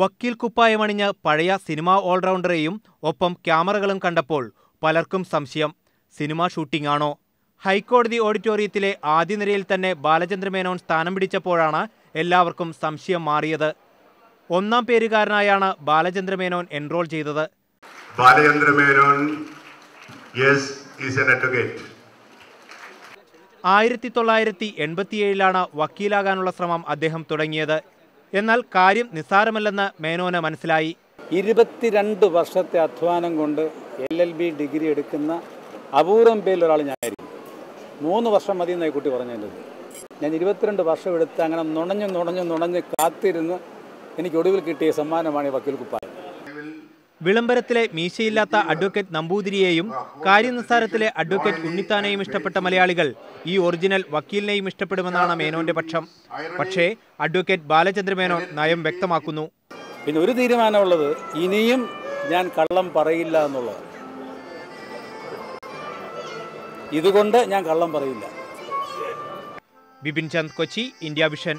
വക്കീൽ കുപ്പായമണിഞ്ഞ് പഴയ സിനിമാ ഓൾറൗണ്ടറെയും ഒപ്പം ക്യാമറകളും കണ്ടപ്പോൾ പലർക്കും സംശയം സിനിമാ ഷൂട്ടിംഗ് ആണോ ഹൈക്കോടതി ഓഡിറ്റോറിയത്തിലെ ആദ്യ നിരയിൽ തന്നെ ബാലചന്ദ്ര മേനോൻ സ്ഥാനം പിടിച്ചപ്പോഴാണ് എല്ലാവർക്കും സംശയം മാറിയത്. ഒന്നാം പേരുകാരനായാണ് ബാലചന്ദ്ര മേനോൻ എൻറോൾ ചെയ്തത്. ബാലചന്ദ്ര മേനോൻ. ആയിരത്തി തൊള്ളായിരത്തി എൺപത്തിയേഴിലാണ് വക്കീലാകാനുള്ള ശ്രമം അദ്ദേഹം തുടങ്ങിയത്. എന്നാൽ കാര്യം നിസ്സാരമല്ലെന്ന് മേനോന് മനസ്സിലായി. ഇരുപത്തിരണ്ട് വർഷത്തെ അധ്വാനം കൊണ്ട് എൽ എൽ ബി ഡിഗ്രി എടുക്കുന്ന അപൂർവം പേരിൽ ഒരാൾ ഞാനായിരിക്കും. മൂന്ന് വർഷം മതി എന്നായി കുട്ടി പറഞ്ഞത് ഞാൻ ഇരുപത്തിരണ്ട് വർഷം എടുത്ത് അങ്ങനെ നുണഞ്ഞ് നുണഞ്ഞ് നുണഞ്ഞ് കാത്തിരുന്ന് എനിക്ക് ഒടുവിൽ കിട്ടിയ സമ്മാനമാണ് ഈ വക്കീൽ കുപ്പായം. വിളംബരത്തിലെ മീശയില്ലാത്ത അഡ്വക്കേറ്റ് നമ്പൂതിരിയെയും കാര്യനിസ്സാരത്തിലെ അഡ്വക്കേറ്റ് ഉണ്ണിത്താനെയും ഇഷ്ടപ്പെട്ട മലയാളികൾ ഈ ഒറിജിനൽ വക്കീലിനെയും ഇഷ്ടപ്പെടുമെന്നാണ് മേനോന്റെ പക്ഷം. പക്ഷേ അഡ്വക്കേറ്റ് ബാലചന്ദ്ര മേനോൻ നയം വ്യക്തമാക്കുന്നു. പിന്നെ ഒരു തീരുമാനമുള്ളത് ഇനിയും ഞാൻ കള്ളം പറയില്ല എന്നുള്ളത് ഇതുകൊണ്ട് ഞാൻ കള്ളം പറയില്ല. Bipin Chand Kochi India vision.